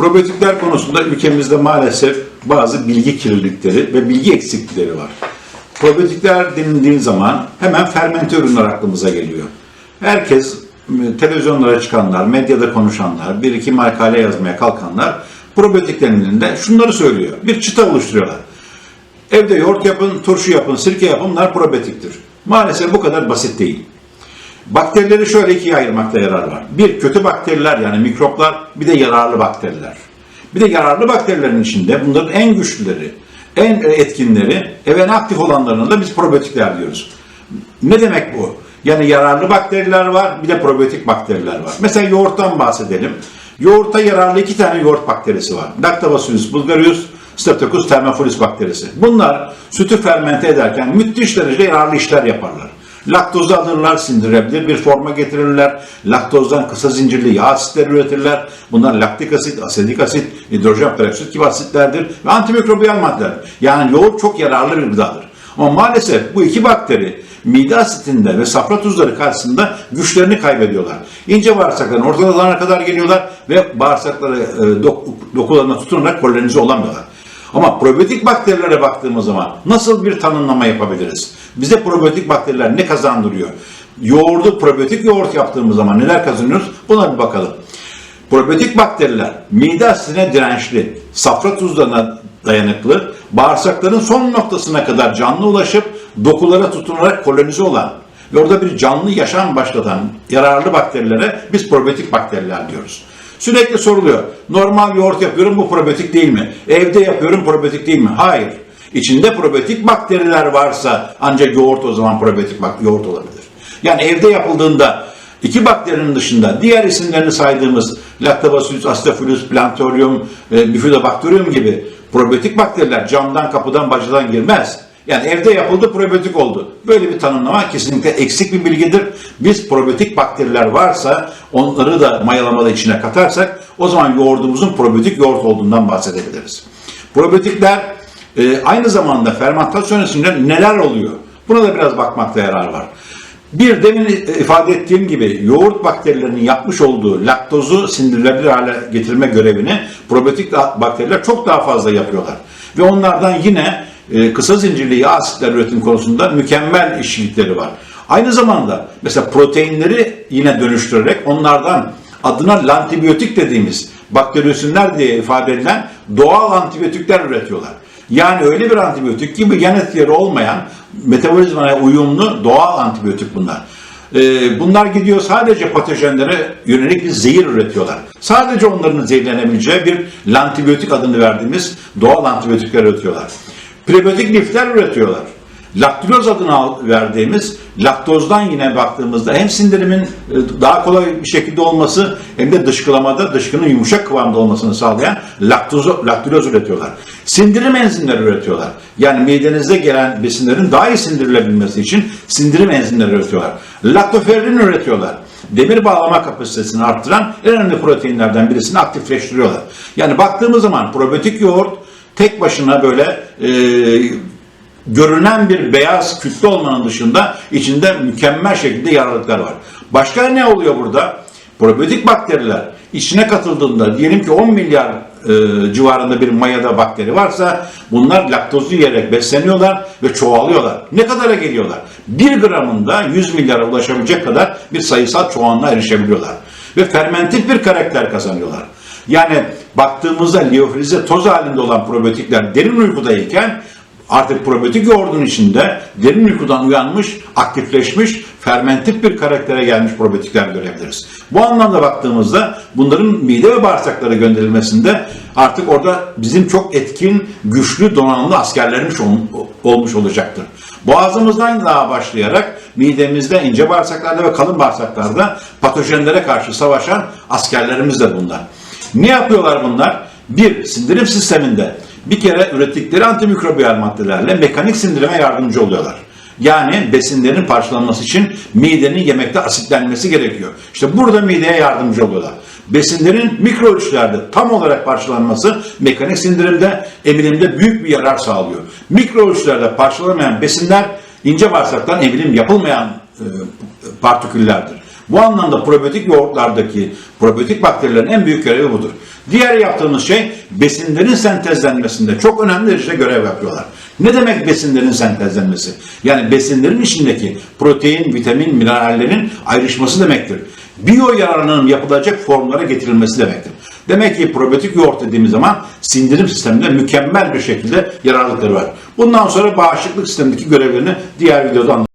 Probiyotikler konusunda ülkemizde maalesef bazı bilgi kirlilikleri ve bilgi eksiklikleri var. Probiyotikler denildiği zaman hemen fermente ürünler aklımıza geliyor. Herkes televizyonlara çıkanlar, medyada konuşanlar, bir iki makale yazmaya kalkanlar probiyotik denildiğinde şunları söylüyor. Bir çıta oluşturuyorlar. Evde yoğurt yapın, turşu yapın, sirke yapın bunlar probiyotiktir. Maalesef bu kadar basit değil. Bakterileri şöyle ikiye ayırmakta yarar var. Bir kötü bakteriler yani mikroplar, bir de yararlı bakteriler. Bir de yararlı bakterilerin içinde bunların en güçlüleri, en etkinleri, ve en aktif olanlarına da biz probiyotikler diyoruz. Ne demek bu? Yani yararlı bakteriler var, bir de probiyotik bakteriler var. Mesela yoğurttan bahsedelim. Yoğurtta yararlı iki tane yoğurt bakterisi var. Lactobacillus bulgarius, Streptococcus thermophilus bakterisi. Bunlar sütü fermente ederken müthiş derecede yararlı işler yaparlar. Laktozu alırlar, sindirebilir bir forma getirirler. Laktozdan kısa zincirli yağ asitleri üretirler. Bunlar laktik asit, asedik asit, hidrojen peroksit gibi asitlerdir ve antimikrobiyal maddeler. Yani yoğurt çok yararlı bir gıdadır. Ama maalesef bu iki bakteri mide asitinde ve safra tuzları karşısında güçlerini kaybediyorlar. İnce bağırsakların ortalarına kadar geliyorlar ve bağırsakları e, dok- dokularına tutunarak kolonize olamıyorlar. Ama probiyotik bakterilere baktığımız zaman nasıl bir tanımlama yapabiliriz? Bize probiyotik bakteriler ne kazandırıyor? Yoğurdu probiyotik yoğurt yaptığımız zaman neler kazanıyoruz? Buna bir bakalım. Probiyotik bakteriler mide asidine dirençli, safra tuzlarına dayanıklı, bağırsakların son noktasına kadar canlı ulaşıp dokulara tutunarak kolonize olan ve orada bir canlı yaşam başlatan yararlı bakterilere biz probiyotik bakteriler diyoruz. Sürekli soruluyor. Normal yoğurt yapıyorum bu probiyotik değil mi? Evde yapıyorum probiyotik değil mi? Hayır. İçinde probiyotik bakteriler varsa ancak yoğurt o zaman probiyotik bak- yoğurt olabilir. Yani evde yapıldığında iki bakterinin dışında diğer isimlerini saydığımız Lactobacillus acidophilus, Plantorium, e, Bifidobacterium gibi probiyotik bakteriler camdan, kapıdan, bacadan girmez. Yani evde yapıldı probiyotik oldu. Böyle bir tanımlama kesinlikle eksik bir bilgidir. Biz probiyotik bakteriler varsa onları da mayalamada içine katarsak o zaman yoğurdumuzun probiyotik yoğurt olduğundan bahsedebiliriz. Probiyotikler e, aynı zamanda fermentasyon esnasında neler oluyor? Buna da biraz bakmakta yarar var. Bir demin ifade ettiğim gibi yoğurt bakterilerinin yapmış olduğu laktozu sindirilebilir hale getirme görevini probiyotik bakteriler çok daha fazla yapıyorlar. Ve onlardan yine e, kısa zincirli yağ asitler üretim konusunda mükemmel işçilikleri var. Aynı zamanda mesela proteinleri yine dönüştürerek onlardan adına lantibiyotik dediğimiz bakteriyosinler diye ifade edilen doğal antibiyotikler üretiyorlar. Yani öyle bir antibiyotik ki bu yan etkileri olmayan metabolizmaya uyumlu doğal antibiyotik bunlar. Ee, bunlar gidiyor sadece patojenlere yönelik bir zehir üretiyorlar. Sadece onların zehirlenebileceği bir lantibiyotik adını verdiğimiz doğal antibiyotikler üretiyorlar. Prebiyotik lifler üretiyorlar. Laktiloz adını verdiğimiz laktozdan yine baktığımızda hem sindirimin e, daha kolay bir şekilde olması hem de dışkılamada dışkının yumuşak kıvamda olmasını sağlayan laktoz, laktiloz üretiyorlar. Sindirim enzimleri üretiyorlar. Yani midenizde gelen besinlerin daha iyi sindirilebilmesi için sindirim enzimleri üretiyorlar. Laktoferrin üretiyorlar. Demir bağlama kapasitesini arttıran en önemli proteinlerden birisini aktifleştiriyorlar. Yani baktığımız zaman probiyotik yoğurt tek başına böyle e, görünen bir beyaz kütle olmanın dışında içinde mükemmel şekilde yararlılıklar var. Başka ne oluyor burada? Probiyotik bakteriler içine katıldığında diyelim ki 10 milyar e, civarında bir mayada bakteri varsa bunlar laktozu yiyerek besleniyorlar ve çoğalıyorlar. Ne kadara geliyorlar? 1 gramında 100 milyara ulaşabilecek kadar bir sayısal çoğunluğa erişebiliyorlar. Ve fermentif bir karakter kazanıyorlar. Yani baktığımızda liofilize toz halinde olan probiyotikler derin uykudayken artık probiyotik yoğurdun içinde derin uykudan uyanmış, aktifleşmiş, fermentif bir karaktere gelmiş probiyotikler görebiliriz. Bu anlamda baktığımızda bunların mide ve bağırsaklara gönderilmesinde artık orada bizim çok etkin, güçlü, donanımlı askerlerimiz ol- olmuş olacaktır. Boğazımızdan daha başlayarak midemizde, ince bağırsaklarda ve kalın bağırsaklarda patojenlere karşı savaşan askerlerimiz de bunlar. Ne yapıyorlar bunlar? Bir, sindirim sisteminde bir kere ürettikleri antimikrobiyal maddelerle mekanik sindirime yardımcı oluyorlar. Yani besinlerin parçalanması için midenin yemekte asitlenmesi gerekiyor. İşte burada mideye yardımcı oluyorlar. Besinlerin mikro ölçülerde tam olarak parçalanması mekanik sindirimde, emilimde büyük bir yarar sağlıyor. Mikro ölçülerde parçalanamayan besinler ince bağırsaktan emilim yapılmayan e, partiküllerdir. Bu anlamda probiyotik yoğurtlardaki probiyotik bakterilerin en büyük görevi budur. Diğer yaptığımız şey besinlerin sentezlenmesinde çok önemli derecede görev yapıyorlar. Ne demek besinlerin sentezlenmesi? Yani besinlerin içindeki protein, vitamin, minerallerin ayrışması demektir. Biyo yararının yapılacak formlara getirilmesi demektir. Demek ki probiyotik yoğurt dediğimiz zaman sindirim sisteminde mükemmel bir şekilde yararlılıkları var. Bundan sonra bağışıklık sistemindeki görevlerini diğer videoda anlatacağım.